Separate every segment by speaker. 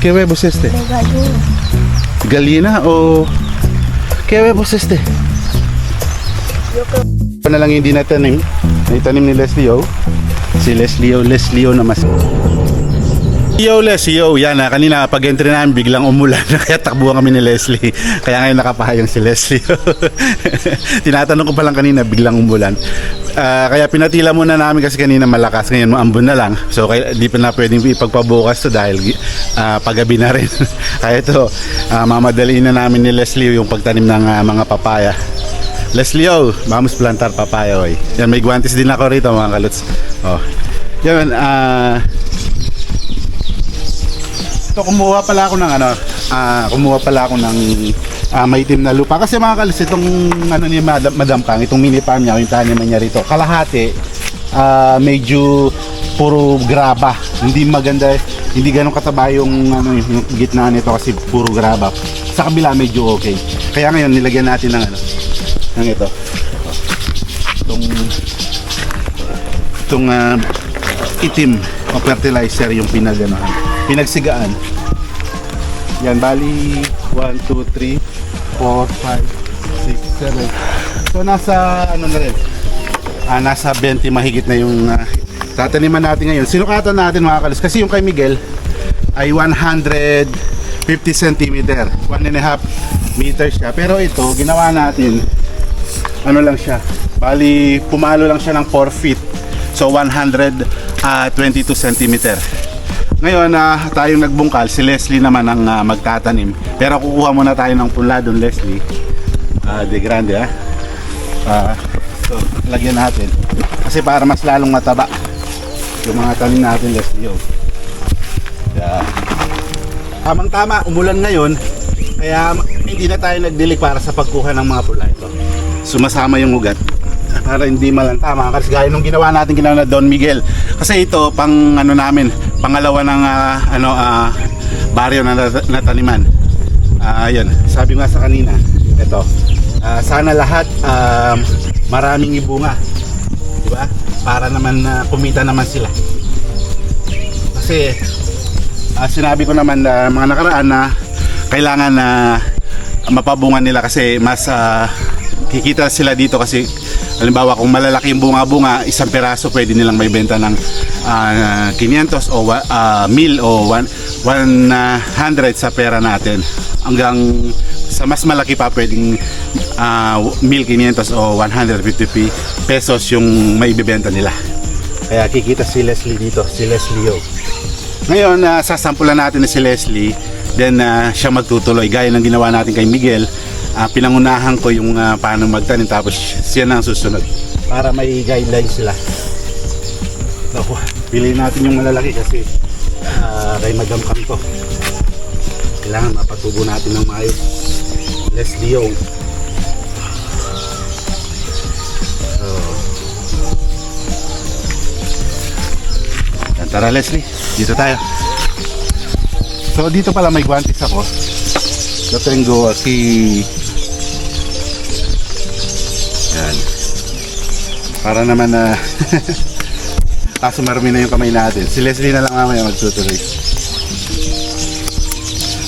Speaker 1: ¿Qué huevo es este?
Speaker 2: de gallina.
Speaker 1: ¿Gallina o qué huevo es este?
Speaker 2: Yo creo
Speaker 1: Ano lang hindi natanim, naitanim ni Leslie O. Si Leslie O, Leslie O naman. Yo, Leslie O, yan na. Kanina pag-entry namin biglang umulan. Kaya takbuhan kami ni Leslie. Kaya ngayon nakapahayang si Leslie O. Tinatanong ko pa lang kanina, biglang umulan. Ah, kaya pinatila muna namin kasi kanina malakas. Ngayon maambon na lang. So kaya di pa na pwedeng ipagpabukas to dahil ah, paggabi na rin. kaya ito, ah, mamadaliin na namin ni Leslie yung pagtanim ng ah, mga papaya. Leslie O, vamos plantar papaya hoy. Yan, may guantes din ako rito mga kaluts. Oh. Yan, ah... ito, kumuha pala ako ng ano, ah, kumuha pala ako ng ah, maitim na lupa. Kasi mga kaluts, itong ano ni Madam, Madam Kang, itong mini farm niya, yung taniman niya rito, kalahati, ah, medyo puro graba. Hindi maganda, hindi ganun kataba yung, ano, yung gitna nito kasi puro graba. Sa kabila medyo okay. Kaya ngayon nilagyan natin ng ano, ng ito. Itong itong ah, itim o fertilizer yung pinaganohan. Pinagsigaan. Yan, bali 1, 2, 3, 4, 5, 6, 7. So nasa ano na rin. Ah, nasa 20 mahigit na yung ah, tataniman natin ngayon. Sinukatan natin mga kalis kasi yung kay Miguel ay 150 cm. 1 and a half meter siya. Pero ito, ginawa natin ano lang siya. Bali, pumalo lang siya ng 4 feet. So 122 cm. Ngayon na tayong nagbungkal, si Leslie naman ang ah, magtatanim. Pero kukuha muna tayo ng punla doon, Leslie. Ah, de grande ah. Ah, so, lagyan natin. Kasi para mas lalong mataba yung mga tanim natin, Leslie. Oh. Yeah. Tamang tama, umulan ngayon. Kaya hindi na tayo nagdilig para sa pagkuha ng mga pula ito. Sumasama yung ugat para hindi malantama kasi gaya nung ginawa natin ginawa na Don Miguel kasi ito pang ano namin pangalawa ng ah, ano ah, baryo na nat- nataniman Ah, ayun sabi nga sa kanina ito ah, sana lahat um, maraming ibunga di ba para naman na kumita naman sila. Kasi ah, sinabi ko naman na mga nakaraan na kailangan na mapabungan nila kasi mas ah, kikita sila dito kasi halimbawa kung malalaki yung bunga-bunga isang peraso pwede nilang may benta ng ah, 500 o ah, 1000 o one- 100 sa pera natin. Hanggang sa mas malaki pa pwedeng ah, 1,500 o 150 pi- pesos yung may bibenta nila kaya kikita si Leslie dito si Leslie Yo ngayon, uh, sasampulan natin na si Leslie, then ah, siya magtutuloy. Gaya ng ginawa natin kay Miguel, ah, pinangunahan ko yung ah, paano magtanim tapos siya na ang susunod para may guidelines sila. Naku, piliin natin yung malalaki kasi ah, kay Madam Cam to. Kailangan mapatubo natin ng maayos. Leslie Young. Tara Leslie, dito tayo. So dito pala may guantes ako. Yo tengo aquí Yan. Para naman na Kaso marumi na yung kamay natin. Si Leslie na lang mamaya magtutuloy.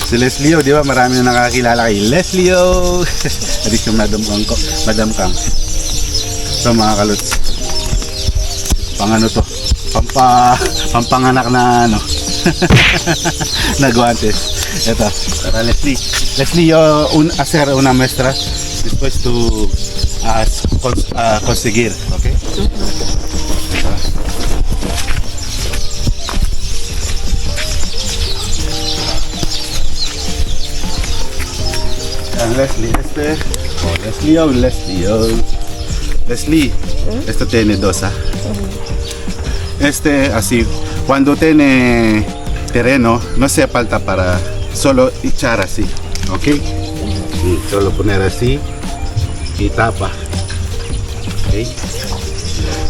Speaker 1: Si Leslie, di ba? Marami na nakakilala kay Leslie. oh. Adik yung Madam Kang ko. Madam Kang. So mga kaluts. Pang ano to? Pampa, pampanganak na ano. na guantes. Ito. Para Leslie. Leslie, yo, un, hacer una muestra después tu uh, cons, ah, conseguir. Okay? Yan, Leslie, este. Oh, Leslie, oh, Leslie, oh. Leslie, esto tiene dos, ah. Este, así, cuando tiene terreno, no hace falta para solo echar así, ¿ok? Sí, solo poner así y tapa. Okay?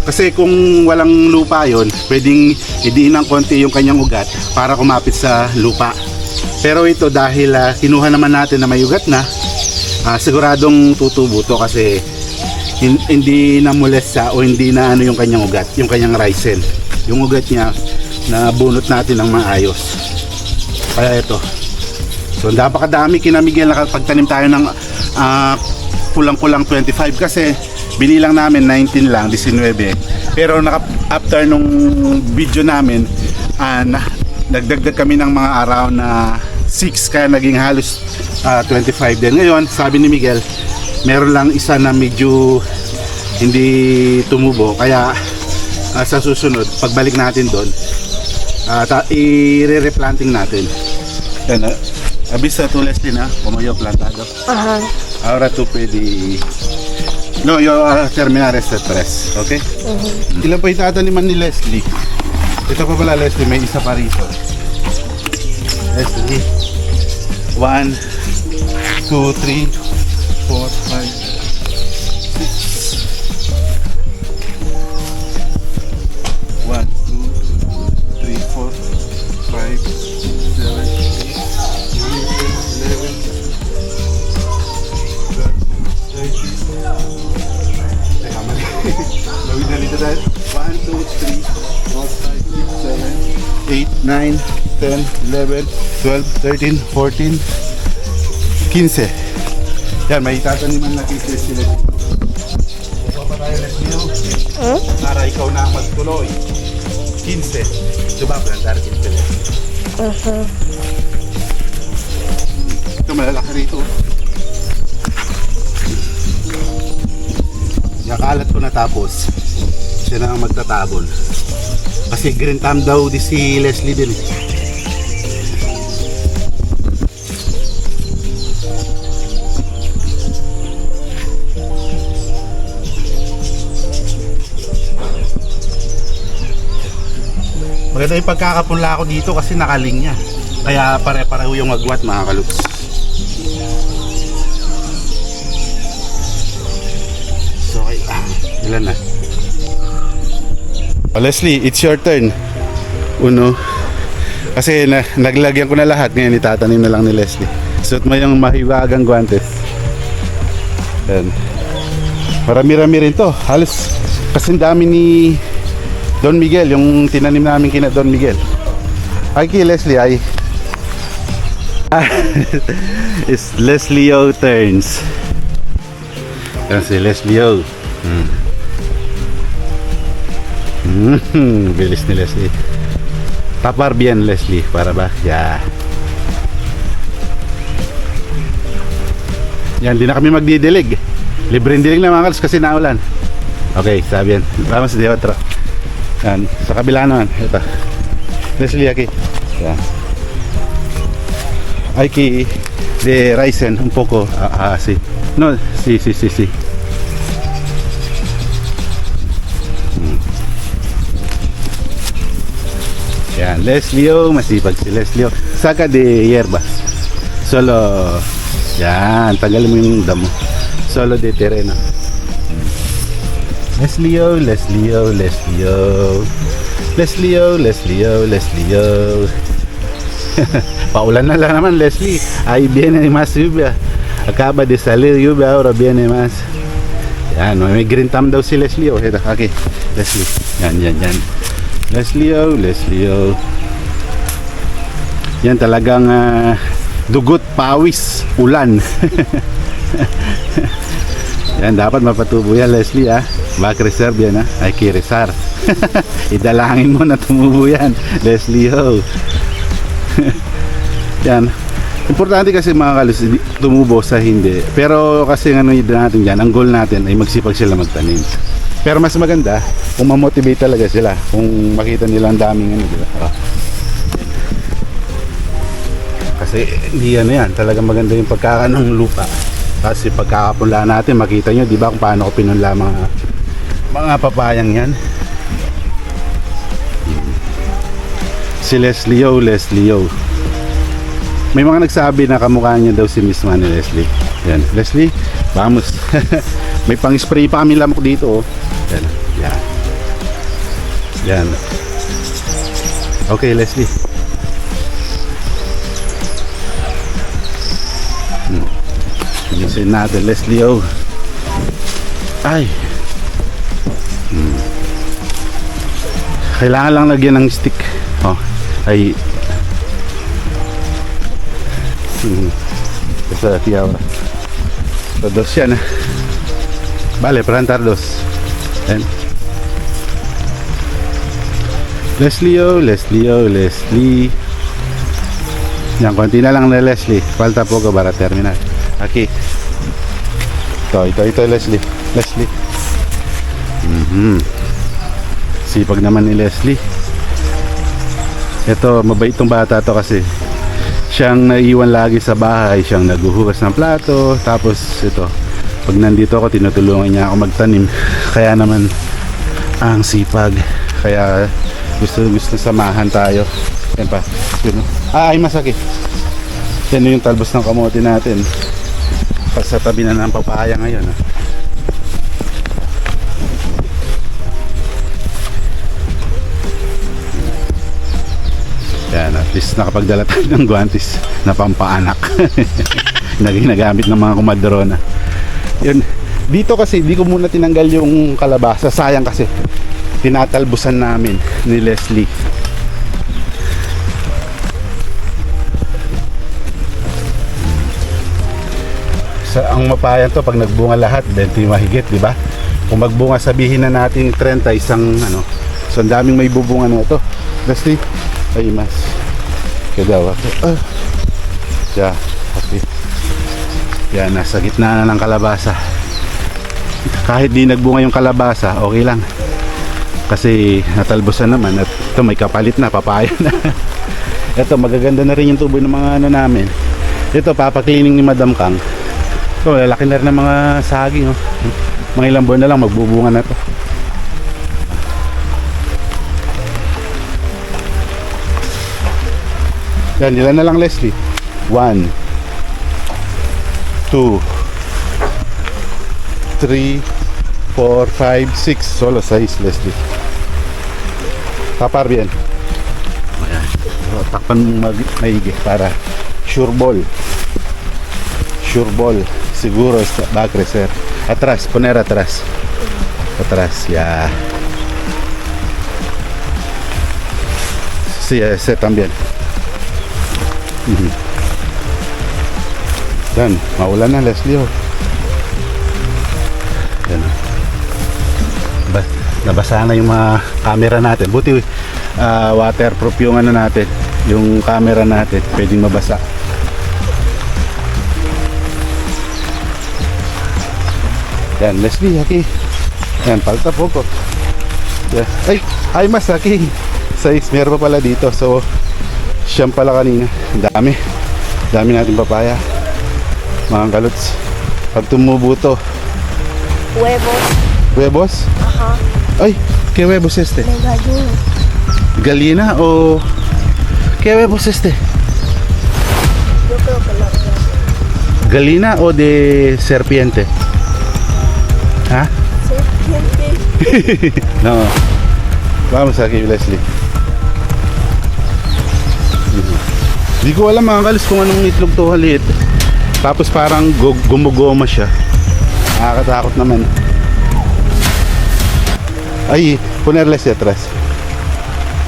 Speaker 1: Kasi kung walang lupa yon, pwedeng idiin ng konti yung kanyang ugat para kumapit sa lupa. Pero ito dahil ah, kinuha naman natin na may ugat na, ah, siguradong tutubo to kasi hin- hindi na molesta o hindi na ano yung kanyang ugat, yung kanyang ricin. Yung ugat niya na bunot natin ng maayos. Kaya ito. So napakadami kina Miguel nakapagtanim tayo ng ah, kulang-kulang 25 kasi binilang namin 19 lang, 19. Pero naka, after nung video namin, ah, na, nagdagdag kami ng mga araw na 6 kaya naging halos ah, 25 din. Ngayon, sabi ni Miguel, meron lang isa na medyo hindi tumubo kaya ah, sa susunod pagbalik natin doon uh, i-replanting natin. Yan uh, abis sa tules din ha como yo plantado.
Speaker 2: Ajá.
Speaker 1: ahora tú pwede no yo uh, terminar este tres okay ilan pa itataniman ni Leslie? Ito pa pala Leslie may isa pa rito. Leslie. 1 2 3 4 5 9, 10, 11, 12, 13, 14, 15. Yan, may tataniman na pieces sila. Baba pa tayo next video.
Speaker 2: Huh?
Speaker 1: Para ikaw na magtuloy. 15. Diba, plantar 15 na.
Speaker 2: Uh-huh.
Speaker 1: Ito, malalaki rito. Nakalat ko natapos. Siya na ang magtatabol. Kasi green thumb daw di si Leslie din. Maganda yung pagkakapunla ako dito kasi nakalinya. Kaya pare-pareho yung agwat mga kalups. So, okay. Ah, ilan na? Oh, Leslie, it's your turn. Uno. Kasi na, naglagyan ko na lahat. Ngayon itatanim na lang ni Leslie. Suot mo yung mahiwagang guantes. Yan. Marami-rami rin to. Halos kasi dami ni Don Miguel, yung tinanim namin kina Don Miguel. Ay, kay Leslie, ay. It's Leslie O turns. Yan si Leslie O. Hmm. Hmm, bilis ni Leslie. Tapar bien, Leslie. Para ba? Yeah. Yan, di na kami magdidilig. Libreng dilig na mga kalos kasi naulan. Okay, sabi yan. Vamos de otro. Yan, sa kabila naman. Ito. Leslie aquí. Yan. Hay de Ryzen un poco ah, así. No, sí, sí, sí, sí. Yan, Leslie O, masipag si Leslie. Saka de hierbas. Solo, yan, tagal mo yung damo. Solo de terreno. Leslie O, Leslie O, Leslie O. Leslie O, Leslie O, Leslie O. Paulan na lang naman, Leslie. Ay, viene más lluvia. Acaba de salir lluvia, ahora viene más. Yan, may green thumb daw si Leslie O. Okay. Leslie. Yan, yan, yan. Leslie O, Leslie O. Yan talagang ah, dugot, pawis, ulan. Yan, dapat mapatubo yan, Leslie, ah. Back reserve yan, ah. Ay, kiresar. Idalangin mo na tumubo yan, Leslie, ho. yan. Importante kasi mga hindi- tumubo sa hindi. Pero kasi ano yun natin dyan, ang goal natin ay magsipag sila magtanim. Pero mas maganda, kung mamotivate talaga sila, kung makita nila ang daming ano, di ba? Oh. Kasi hindi ano yan, talagang maganda yung pagkakanong lupa. Kasi pagkakapunla natin, makita nyo, di ba kung paano ko pinunla mga, mga papayang yan. Si Leslie O, Leslie O. May mga nagsabi na kamukha niya daw si Miss Man ni Leslie. Yan, Leslie, vamos. May pang-spray pa kami lamok dito, oh. Yan, yan. Yan. Okay, Leslie. Ayusin natin, Leslie O. Ay. Hmm. Kailangan lang lagyan ng stick. Oh, ay Hmm. Esa ahora. Los dos yan. ah. Vale, plantar dos. Ayan. Leslie oh, Leslie oh, Leslie. Yan, konti na lang na Leslie. Falta poco para terminar. Aquí. Ito, ito, ito Leslie. Leslie. Mhm. Sipag naman ni Leslie. Ito, mabait tong bata to kasi siyang naiwan lagi sa bahay, siyang naguhugas ng plato, tapos ito, pag nandito ako, tinutulungan niya ako magtanim. Kaya naman, ang sipag. Kaya gusto gusto samahan tayo. Yan pa. Yun? Ah, ay masakit. Yan yung talbos ng kamote natin. Pas sa tabi na ng papaya ngayon. ah. Yan, at least nakapagdala tayo ng guantes na pampaanak. na ginagamit ng mga kumadrona. Yun. Dito kasi, di ko muna tinanggal yung kalabasa. Sayang kasi. Tinatalbusan namin ni Leslie. Sa ang mapayan to pag nagbunga lahat 20 mahigit, di ba? Kung magbunga sabihin na natin 30 isang ano. So ang daming may bubunga na ito. Leslie, ay mas. Kaya daw ako. Ah. Yeah, okay. Yan, nasa gitna na ng kalabasa. Kahit di nagbunga yung kalabasa, okay lang. Kasi natalbosan naman at ito may kapalit na, papaya na. ito, magaganda na rin yung tubo ng mga ano namin. Ito, papaklining ni Madam Kang. Ito, lalaki na rin ng mga saging. Oh. Mga ilang buwan na lang, magbubunga na to. Yan, ilan na lang Leslie? One, two, three, four, five, six. Solo size Leslie. Tapar bien. Ayan. So, takpan mong mag- maigi para sure ball. Sure ball. Siguro va a crecer. Atrás, poner atrás. Atrás, ya. Sí, ese también. Mhm. Yan, maulan na Leslie oh. Yan oh. Ba nabasa na yung mga camera natin. Buti ah, waterproof yung ano natin, yung camera natin, pwedeng mabasa. Yan, Leslie, aquí. Yan, falta poco. Yan. Ay, ay mas aquí. Size, meron pa pala dito. So, siyam pala kanina. Dami. Dami natin papaya. Mga kalots. Pag tumubo to,
Speaker 2: Huevos.
Speaker 1: huevos.
Speaker 2: Ajá.
Speaker 1: Ay, ¿qué huevos este?
Speaker 2: De gallina.
Speaker 1: ¿Gallina o qué huevos este?
Speaker 2: Yo creo que la gallina.
Speaker 1: ¿Gallina o de serpiente? ¿Ah?
Speaker 2: Serpiente.
Speaker 1: No. Vamos aquí, Leslie. Di ko alam mga kalis kung anong itlog to halit. Tapos parang gu- gumugoma siya. Nakakatakot naman. Ay, ponerles atrás.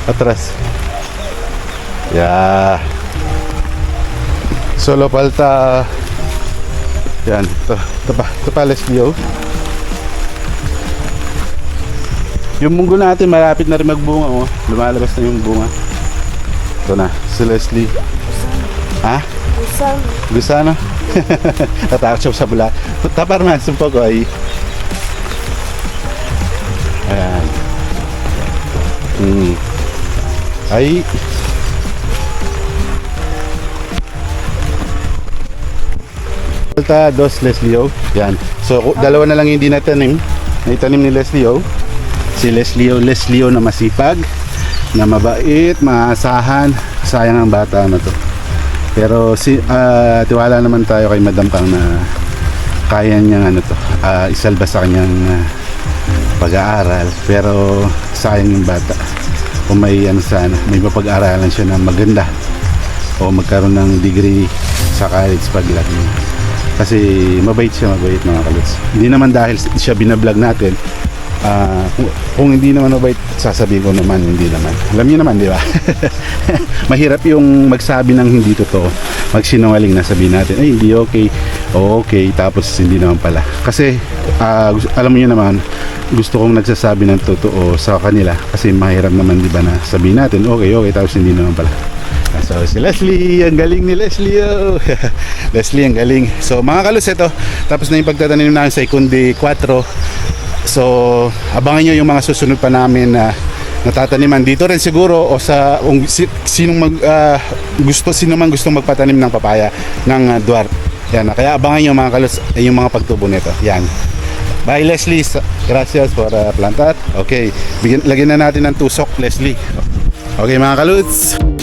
Speaker 1: Atrás. Ya. Solo falta yan, ito, ito pa, ito pa Leslie oh. Yung munggo natin malapit na rin magbunga oh. Lumalabas na yung bunga. Ito na, si Leslie. Ha?
Speaker 2: Gusano.
Speaker 1: Gusano? Natakot siya sa bula. Man, sumpa ko ay. Ayan. Hmm. Ay. Falta dos Leslie O. Yan. So, dalawa na lang hindi natanim. Naitanim ni Leslie O. Si Leslie O, Leslie O na masipag, na mabait, maasahan. Sayang ang bata na to. Pero si ah, tiwala naman tayo kay Madam Kang na kaya niyang ano to, ah, isalba sa kanyang ah, pag-aaral. Pero sayang yung bata. Kung may ano sana, may mapag-aaralan siya na maganda o magkaroon ng degree sa college paglaki. Kasi mabait siya, mabait mga kaluts. Hindi naman dahil siya binablog natin Ah, kung, kung hindi naman mabait, sasabihin ko naman, hindi naman. Alam niyo naman, di ba? Mahirap yung magsabi ng hindi totoo. Magsinungaling na sabihin natin, ay hindi okay, o okay, tapos hindi naman pala. Kasi, ah, gus- alam niyo naman, gusto kong nagsasabi ng totoo sa kanila. Kasi mahirap naman, di ba, na sabihin natin, okay, okay, tapos hindi naman pala. So si Leslie, ang galing ni Leslie. Oh. Leslie, ang galing. So mga kalus, ito. Tapos na yung pagtatanim namin sa Ikundi 4. So abangan nyo yung mga susunod pa namin na natataniman dito rin siguro o sa kung si, sinong mag, ah, gusto sino man gustong magpatanim ng papaya ng uh, Duarte. Yan, ah, kaya abangan nyo mga kalus eh, yung mga pagtubo nito. Yan. Bye Leslie. Gracias for uh, plantar. Okay. Bigyan, lagyan na natin ng tusok Leslie. Okay mga kaluts.